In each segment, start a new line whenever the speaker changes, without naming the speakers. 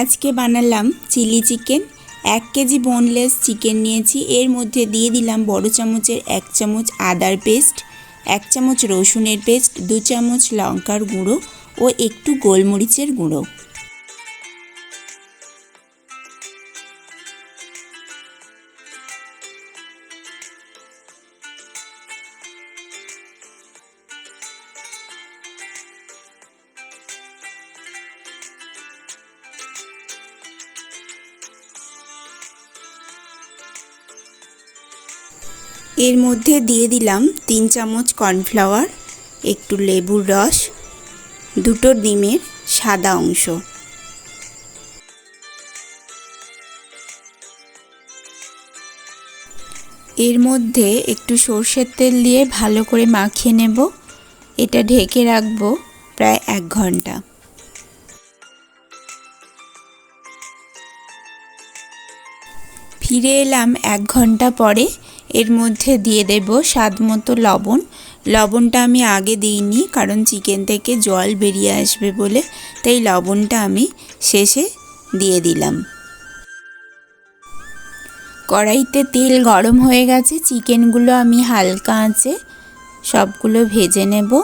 আজকে বানালাম chilli chicken. এক কেজি বোনলেস চিকেন নিয়েছি। এর মধ্যে দিয়ে দিলাম বড় চামচের এক চামচ আদার পেস্ট, এক চামচ রসুনের পেস্ট, দু চামচ লঙ্কার গুঁড়ো ও একটু গোলমরিচের গুঁড়ো। এর মধ্যে দিয়ে দিলাম তিন চামচ কর্নফ্লাওয়ার, একটু লেবুর রস, দুটো ডিমের সাদা অংশ। এর মধ্যে একটু সর্ষের তেল দিয়ে ভালো করে মাখিয়ে নেব। এটা ঢেকে রাখব প্রায় এক ঘণ্টা। ফিরে এলাম এক ঘণ্টা পরে। এর মধ্যে দিয়ে দেব স্বাদ মতো লবণ। লবণটা আমি আগে দিইনি, কারণ চিকেন থেকে জল বেরিয়ে আসবে বলে, তাই লবণটা আমি শেষে দিয়ে দিলাম। কড়াইতে তেল গরম হয়ে গেছে, চিকেনগুলো আমি হালকা আঁচে সবগুলো ভেজে নেব।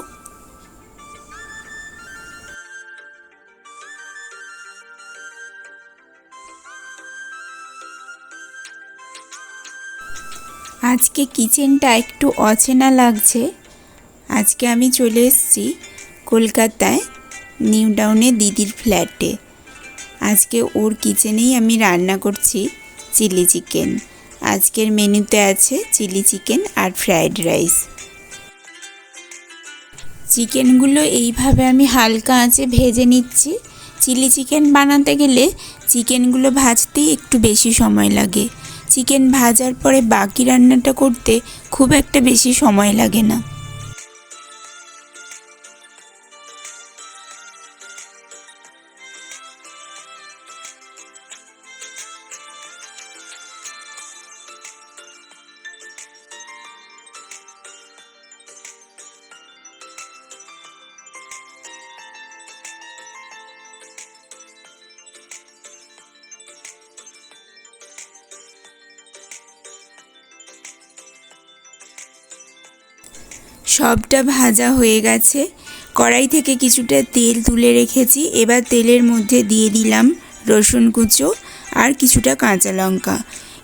আজকে কিচেনটা একটু অচেনা লাগছে। আজকে আমি চলে এসেছি কলকাতায়, নিউ টাউনে দিদির ফ্ল্যাটে। আজকে ওর কিচেনেই আমি রান্না করছি চিলি চিকেন। আজকের মেনুতে আছে চিলি চিকেন আর ফ্রায়েড রাইস। চিকেনগুলো এইভাবে আমি হালকা আঁচে ভেজে নিচ্ছি। চিলি চিকেন বানাতে গেলে চিকেনগুলো ভাজতেই একটু বেশি সময় লাগে। চিকেন ভাজার পরে বাকি রান্নাটা করতে খুব একটা বেশি সময় লাগে না। সবটা ভাজা হয়ে গেছে। কড়াই থেকে কিছুটা তেল তুলে রেখেছি। এবার তেলের মধ্যে দিয়ে দিলাম রসুন কুচো আর কিছুটা কাঁচা লঙ্কা।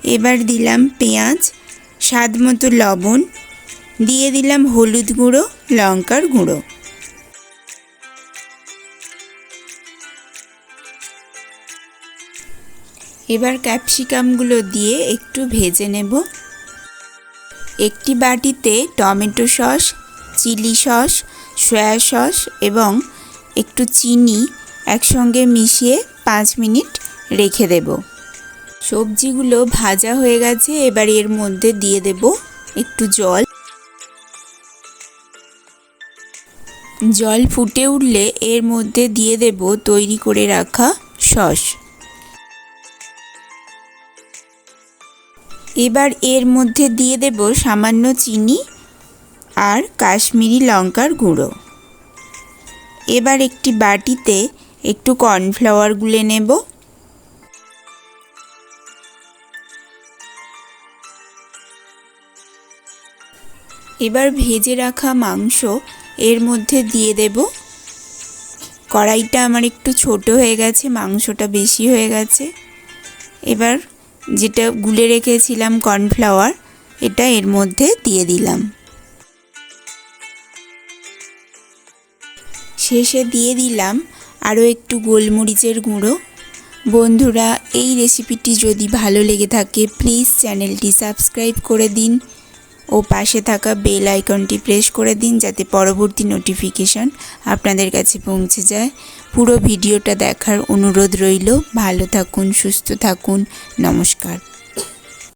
এবার দিলাম পেঁয়াজ, স্বাদ মতো লবণ, দিয়ে দিলাম হলুদ গুঁড়ো, লঙ্কার গুঁড়ো। এবার ক্যাপসিকামগুলো দিয়ে একটু ভেজে নেব। একটি বাটিতে tomato sauce, chilli sauce, soya sauce এবং একটু চিনি একসঙ্গে মিশিয়ে পাঁচ মিনিট রেখে দেব। সবজিগুলো ভাজা হয়ে গেছে, এবার এর মধ্যে দিয়ে দেব একটু জল। জল ফুটে উঠলে এর মধ্যে দিয়ে দেব তৈরি করে রাখা সস। এবার এর মধ্যে দিয়ে দেব সামান্য চিনি আর কাশ্মীরি লঙ্কার গুঁড়ো। এবার একটি বাটিতে একটু কর্নফ্লাওয়ার গুলে নেব। এবার ভেজে রাখা মাংস এর মধ্যে দিয়ে দেব। কড়াইটা আমার একটু ছোট হয়ে গেছে, মাংসটা বেশি হয়ে গেছে। এবার যেটা গুলে রেখেছিলাম কর্নফ্লাওয়ার, এটা এর মধ্যে দিয়ে দিলাম। শেষে দিয়ে দিলাম আরও একটু গোলমরিচের গুঁড়ো। বন্ধুরা, এই রেসিপিটি যদি ভালো লেগে থাকে প্লিজ চ্যানেলটি সাবস্ক্রাইব করে দিন। ও পাশে থাকা বেল আইকনটি প্রেস করে দিন যাতে পরবর্তী নোটিফিকেশন আপনাদের কাছে পৌঁছে যায়। পুরো ভিডিওটা দেখার অনুরোধ রইল। ভালো থাকুন, সুস্থ থাকুন। নমস্কার।